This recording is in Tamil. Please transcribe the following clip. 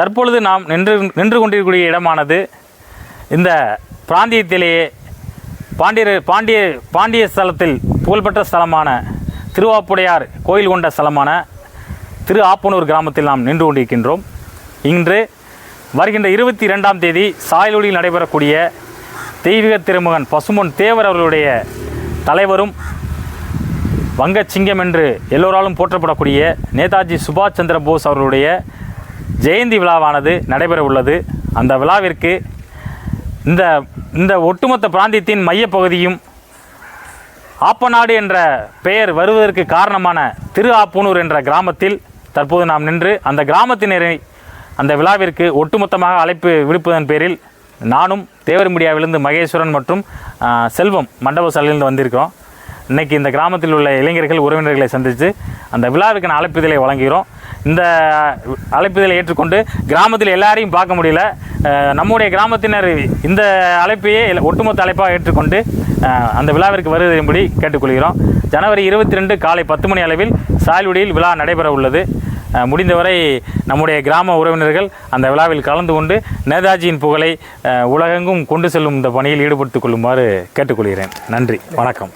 தற்பொழுது நாம் நின்று நின்று கொண்டிருக்கக்கூடிய இடமானது இந்த பிராந்தியத்திலேயே பாண்டியர் பாண்டிய பாண்டிய ஸ்தலத்தில் புகழ்பெற்ற ஸ்தலமான திருவாப்புடையார் கோயில் கொண்ட ஸ்தலமான திரு ஆப்பனூர் கிராமத்தில் நாம் நின்று கொண்டிருக்கின்றோம். இன்று வருகின்ற இருபத்தி இரண்டாம் தேதி சாயலொடியில் நடைபெறக்கூடிய தெய்வீக திருமகன் பசுமொன் தேவர் அவர்களுடைய தலைவரும் வங்கச்சிங்கம் என்று எல்லோராலும் போற்றப்படக்கூடிய நேதாஜி சுபாஷ் சந்திர போஸ் அவர்களுடைய ஜெயந்தி விழாவானது நடைபெற உள்ளது அந்த விழாவிற்கு இந்த இந்த ஒட்டுமொத்த பிராந்தியத்தின் மையப்பகுதியும் ஆப்பநாடு என்ற பெயர் வருவதற்கு காரணமான திரு ஆப்பனூர் என்ற கிராமத்தில் தற்போது நாம் நின்று அந்த கிராமத்தினரை அந்த விழாவிற்கு ஒட்டுமொத்தமாக அழைப்பு விடுப்பதன் பேரில் நானும் தேவர்மீடியாவிலிருந்து மகேஸ்வரன் மற்றும் செல்வம் மண்டப சாலையிலிருந்து வந்திருக்கிறோம். இன்னைக்கு இந்த கிராமத்தில் உள்ள இளைஞர்கள் உறவினர்களை சந்தித்து அந்த விழாவிற்கான அழைப்பிதழை வழங்குகிறோம். இந்த அழைப்பிதழை ஏற்றுக்கொண்டு கிராமத்தில் எல்லாரையும் பார்க்க முடியல. நம்முடைய கிராமத்தினர் இந்த அழைப்பையே ஒட்டுமொத்த அழைப்பாக ஏற்றுக்கொண்டு அந்த விழாவிற்கு வருவதன்படி கேட்டுக்கொள்கிறோம். ஜனவரி இருபத்தி ரெண்டு காலை பத்து மணி அளவில் சாயல்குடியில் விழா நடைபெற உள்ளது. முடிந்தவரை நம்முடைய கிராம உறவினர்கள் அந்த விழாவில் கலந்து கொண்டு நேதாஜியின் புகழை உலகெங்கும் கொண்டு செல்லும் இந்த பணியில் ஈடுபடுத்திக் கொள்ளுமாறு கேட்டுக்கொள்கிறேன். நன்றி. வணக்கம்.